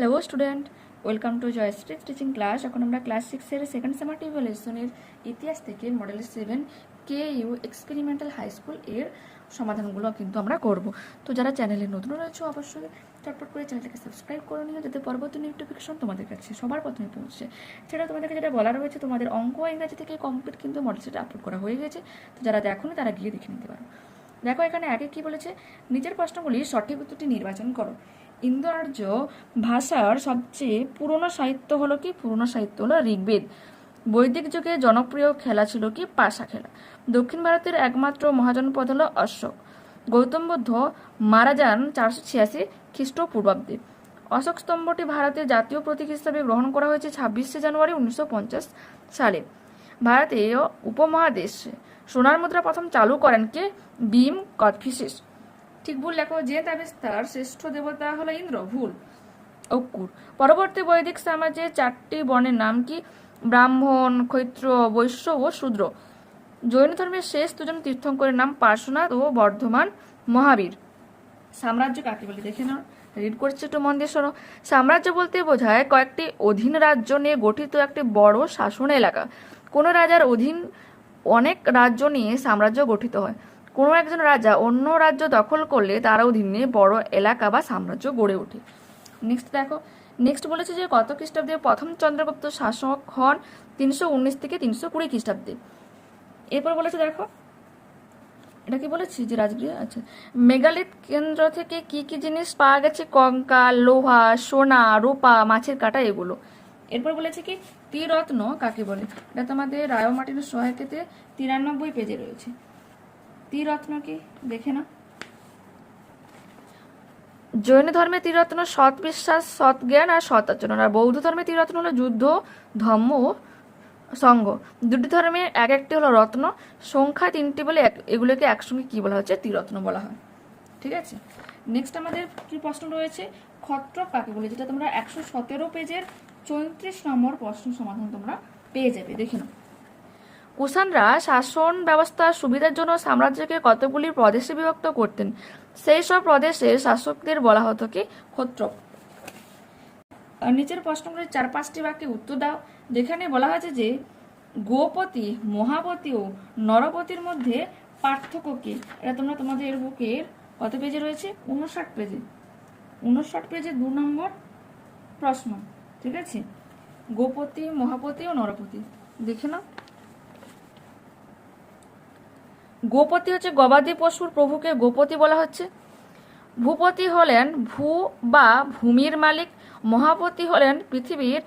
Hello student welcome to Joyshree teaching class এখন আমরা class সিক্সের সেকেন্ড সেমার টিভ্যালুয়েশনের ইতিহাস থেকে model seven K U experimental high স্কুলের সমাধানগুলো কিন্তু আমরা করব। তো যারা চ্যানেলে নতুন রয়েছে, অবশ্যই চটপট করে চ্যানেলটাকে সাবস্ক্রাইব করে নিও, যাতে পরবর্তী নোটিফিকেশন তোমাদের কাছে সবার প্রথমে পৌঁছে। সেটা তোমাদেরকে যেটা বলা রয়েছে, তোমাদের অঙ্ক ইংরাজি থেকে কমপ্লিট কিন্তু মডেল সেটা আপলোড করা হয়ে গেছে। তো যারা দেখোনি, তারা গিয়ে দেখে নিতে পারো। দেখো এখানে আগে কি বলেছে? নিজের প্রশ্নগুলি সঠিক উত্তরটি নির্বাচন করো। ইন্দো আর্য ভাষার সবচেয়ে পুরনো সাহিত্য হলো কি? পুরনো সাহিত্য হলো ঋগ্বেদ। বৈদিক যুগে জনপ্রিয় খেলা ছিল কি? পাশা খেলা। দক্ষিণ ভারতের একমাত্র মহাজনপদ হলো অশোক। গৌতম বুদ্ধ মারা যান চারশো ছিয়াশি খ্রিস্টপূর্বাব্দে। অশোক স্তম্ভটি ভারতের জাতীয় প্রতীক হিসাবে গ্রহণ করা হয়েছে ছাব্বিশে জানুয়ারি উনিশশো পঞ্চাশ সালে। ভারতীয় উপমহাদেশে সোনার মুদ্রা প্রথম চালু করেন কে? ভীম কদফিসিস। ঠিক ভুল লেখো, যে তার শ্রেষ্ঠ দেবতা হলো ইন্দ্র, ভুল। অকুর। পরবর্তী বৈদিক সমাজে চারটি বর্ণের নাম কি? ব্রাহ্মণ ক্ষৈত্র বৈশ্য ও শূদ্র। জৈন ধর্মের শেষ দুজন তীর্থঙ্করের নাম পার্শ্বনাথ ও বর্ধমান মহাবীর। সাম্রাজ্য কাকে বলে? দেখে নাও। রিড করছে একটু মন দিয়ে শোনো। সাম্রাজ্য বলতে বোঝায় কয়েকটি অধীন রাজ্য নিয়ে গঠিত একটি বড় শাসন এলাকা। কোনো রাজার অধীন অনেক রাজ্য নিয়ে সাম্রাজ্য গঠিত হয়। কোনো একজন রাজা অন্য রাজ্য দখল করলে তার অধীনে বড় এলাকা বা সাম্রাজ্য গড়ে ওঠে। নেক্সট দেখো। নেক্সট বলেছে যে কত খ্রিস্টাব্দে প্রথম চন্দ্রগুপ্ত শাসক হন তিনশো উনিশ থেকে তিনশো কুড়ি খ্রিস্টাব্দে। এরপর বলেছে দেখো, এটা কি বলেছি? যে রাজগৃহ? আচ্ছা। মেগালিথ কেন্দ্র থেকে কি কি জিনিস পাওয়া গেছে? কঙ্কাল, লোহা, সোনা, রূপা, মাছের কাটা, এগুলো। এরপর বলেছে কি ত্রিরত্ন কাকে বলে? এটা তোমাদের রায় মাটির সহায়কেতে তিরানব্বই পেজে রয়েছে। ত্রিরত্ন কি? দেখে না জৈন ধর্মে ত্রিরত্ন সৎ বিশ্বাস, সৎ জ্ঞান আর সৎ আচরণ। আর বৌদ্ধ ধর্মে ত্রিরত্ন হলো যুদ্ধ, ধর্ম সঙ্গ। দুটি ধর্মের এক একটি হলো রত্ন। সংখ্যা তিনটি বলে এগুলোকে একসঙ্গে কি বলা হচ্ছে? ত্রিরত্ন বলা হয়। ঠিক আছে? নেক্সট আমাদের কি প্রশ্ন রয়েছে? খত্রক কাকে বলে? যেটা তোমরা একশো সতেরো পেজের চৌত্রিশ নম্বর প্রশ্ন সমাধান তোমরা পেয়ে যাবে দেখে নাও। কুষাণরা শাসন ব্যবস্থার সুবিধার জন্য সাম্রাজ্যকে কতগুলি প্রদেশে বিভক্ত করতেন? সেই সব প্রদেশের শাসকদের বলা হতো কি? ক্ষত্রক আর নিচের প্রশ্নগুলির চার পাঁচটি বাক্যে উত্তর দাও। যেখানে বলা হয়েছে যে গোপতি মহাপতি ও নরপতির মধ্যে পার্থক্য কি? এটা তোমরা তোমাদের বুকের কত পেজে রয়েছে? উনষাট পেজে উনষাট পেজে দু নম্বর প্রশ্ন। ঠিক আছে? গোপতি, মহাপতি ও নরপতি। দেখে নাও। গোপতি হচ্ছে গবাদি পশুর প্রভুকে গোপতি বলা হচ্ছে। ভূপতি হলেন ভূ বা ভূমির মালিক। মহাপতি হলেন পৃথিবীর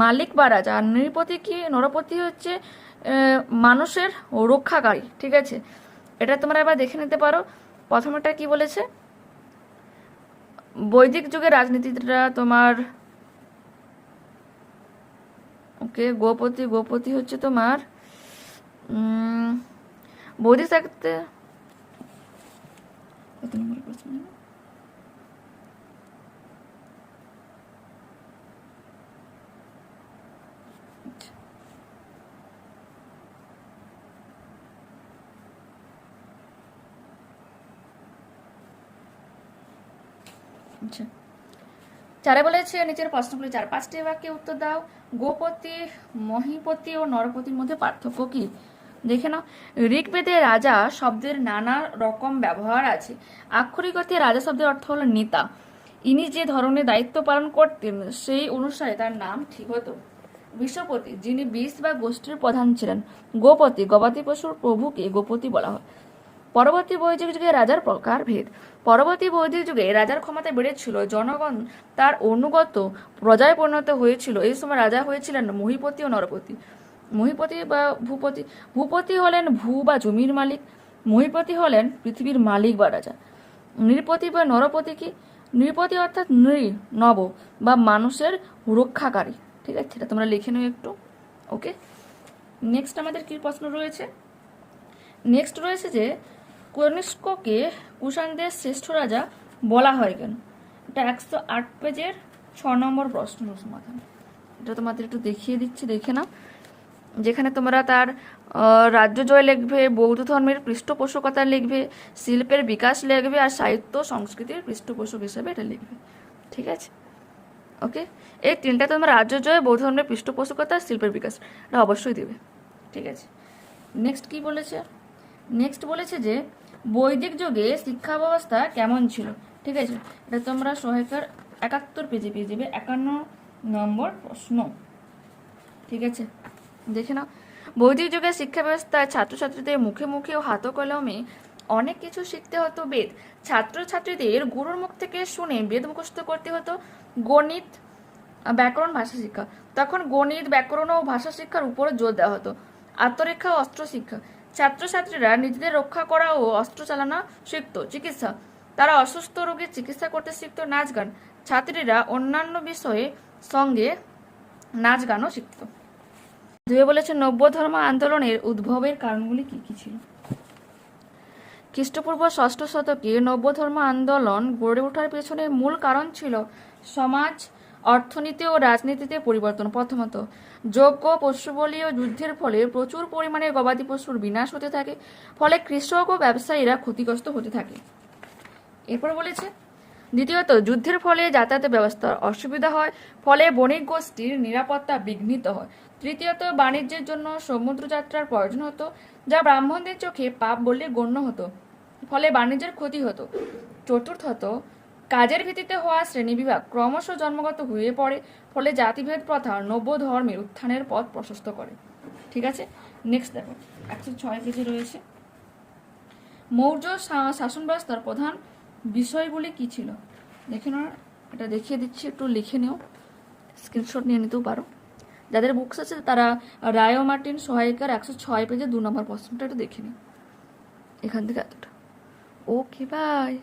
মালিক বা রাজা। আর নৃপতি কি? নরপতি হচ্ছে মানুষের রক্ষাকারী। ঠিক আছে? এটা তোমরা এবার দেখে নিতে পারো। প্রথমেটা কি বলেছে? বৈদিক যুগের রাজনীতিটা তোমার ওকে গোপতি গোপতি হচ্ছে তোমার বৈদিক থাকতে আচ্ছা। চারে বলেছে নিচের প্রশ্নগুলি চার পাঁচটি বাক্যে উত্তর দাও। গোপতি, মহিপতি ও নরপতির মধ্যে পার্থক্য কি? দেখে নাও। ঋগ্বেদে রাজা শব্দের নানা রকম ব্যবহার আছে। আক্ষরিক অর্থে রাজা শব্দের অর্থ হলো নেতা। ইনি যে ধরনের দায়িত্ব পালন করতেন, সেই অনুসারে তার নাম ঠিক হতো। বিশ্বপতি, যিনি বিষ বা গোষ্ঠীর প্রধান ছিলেন। গোপতি, গবাদি পশুর প্রভুকে গোপতি বলা হয়। পরবর্তী বৈদিক যুগে রাজার প্রকার ভেদ। পরবর্তী বৈদিক যুগে রাজার ক্ষমতা বেড়েছিল, জনগণ তার অনুগত প্রজায় পরিণত হয়েছিল। এই সময় রাজা হয়েছিলেন মহিপতি ও নরপতি। মহিপতি বা ভূপতি ভূপতি হলেন ভূ বা জমির মালিক। মহিপতি হলেন পৃথিবীর মালিক বা রাজা। নৃপতি বা নরপতি কি? নৃপতি অর্থাৎ নৃ, নব বা মানুষের রক্ষাকারী। ঠিক আছে, এটা তোমরা লিখে নিও একটু। ওকে নেক্সট আমাদের কি প্রশ্ন রয়েছে? নেক্সট রয়েছে যে কনিষ্ককে কুষাণদের শ্রেষ্ঠ রাজা বলা হয় কেন? এটা একশো আট পেজের ছ নম্বর প্রশ্ন সমাধান। এটা তোমাদের একটু দেখিয়ে দিচ্ছি, দেখে নাও। যেখানে তোমরা তার রাজ্য জয় লিখবে, বৌদ্ধ ধর্মের পৃষ্ঠপোষকতা লিখবে, শিল্পের বিকাশ লিখবে আর সাহিত্য সংস্কৃতির পৃষ্ঠপোষক হিসেবে এটা লিখবে। ঠিক আছে? ওকে? এই তিনটা তোমার রাজ্য জয়, বৌদ্ধ ধর্মের পৃষ্ঠপোষকতা, শিল্পের বিকাশ, এটা অবশ্যই দেবে। ঠিক আছে? নেক্সট কি বলেছে? নেক্সট বলেছে যে বৈদিক যুগে শিক্ষা ব্যবস্থা কেমন ছিল? ঠিক আছে, এটা তোমরা সহায়কার একাত্তর পেজে পেয়ে যাবে, একান্ন নম্বর প্রশ্ন। ঠিক আছে, দেখে নাও। বৈদিক যুগে শিক্ষা ব্যবস্থায় ছাত্রছাত্রীদের মুখে মুখে ও হাত কলমে অনেক কিছু শিখতে হতো বেদ। ছাত্রছাত্রীদের গুরুর মুখ থেকে শুনে বেদ মুখস্থ করতে হতো গণিত ব্যাকরণ, ভাষা শিক্ষা। তখন গণিত, ব্যাকরণ ও ভাষা শিক্ষার উপর জোর দেওয়া হতো। আত্মরক্ষা ও অস্ত্র শিক্ষা ছাত্রছাত্রীরা নিজেদের রক্ষা করা ও অস্ত্র চালানো শিখতো। চিকিৎসা। তারা অসুস্থ রোগীর চিকিৎসা করতে শিখতো নাচ গান। ছাত্রীরা অন্যান্য বিষয়ে সঙ্গে নাচ গানও শিখত। দুয়ে বলেছে নব্য ধর্ম আন্দোলনের উদ্ভবের কারণগুলি কি কি ছিল? খ্রিস্টপূর্ব ষষ্ঠ শতকে নব্য ধর্ম আন্দোলন গড়ে ওঠার পেছনে মূল কারণ ছিল সমাজ অর্থনীতি ও রাজনীতিতে পরিবর্তন প্রথমত। যোগ্য পশুবলীয় যুদ্ধের ফলে প্রচুর পরিমাণে গবাদি পশুর বিনাশ হতে থাকে, ফলে কৃষক ও ব্যবসায়ীরা ক্ষতিগ্রস্ত হতে থাকে। এরপর বলেছে, দ্বিতীয়ত, যুদ্ধের ফলে যাতায়াতের ব্যবস্থার অসুবিধা হয়, ফলে বণিক গোষ্ঠীর নিরাপত্তা বিঘ্নিত হয়। তৃতীয়ত, বাণিজ্যের জন্য সমুদ্রযাত্রার প্রয়োজন হতো, যা ব্রাহ্মণদের চোখে পাপ বলে গণ্য হতো, ফলে বাণিজ্যের ক্ষতি হতো। চতুর্থত কাজের ভিত্তিতে হওয়া শ্রেণীবিভাগ ক্রমশ জন্মগত হয়ে পড়ে, ফলে জাতিভেদ প্রথা নব্য ধর্মের উত্থানের পথ প্রশস্ত করে। ঠিক আছে? নেক্সট দেখো। একশো ছয় কেজি রয়েছে। মৌর্য শাসন ব্যবস্থার প্রধান বিষয়গুলি কি ছিল? দেখে নাও, এটা দেখিয়ে দিচ্ছি, একটু লিখে নিও। স্ক্রিনশট নিয়ে নিতেও পারো। যাদের বুকস আছে, তারা রায় মার্টিন সহায়িকার একশো ছয় পেজে দু নম্বর প্রশ্নটা একটু দেখে নিও। এখান থেকে এতটা। Okay bye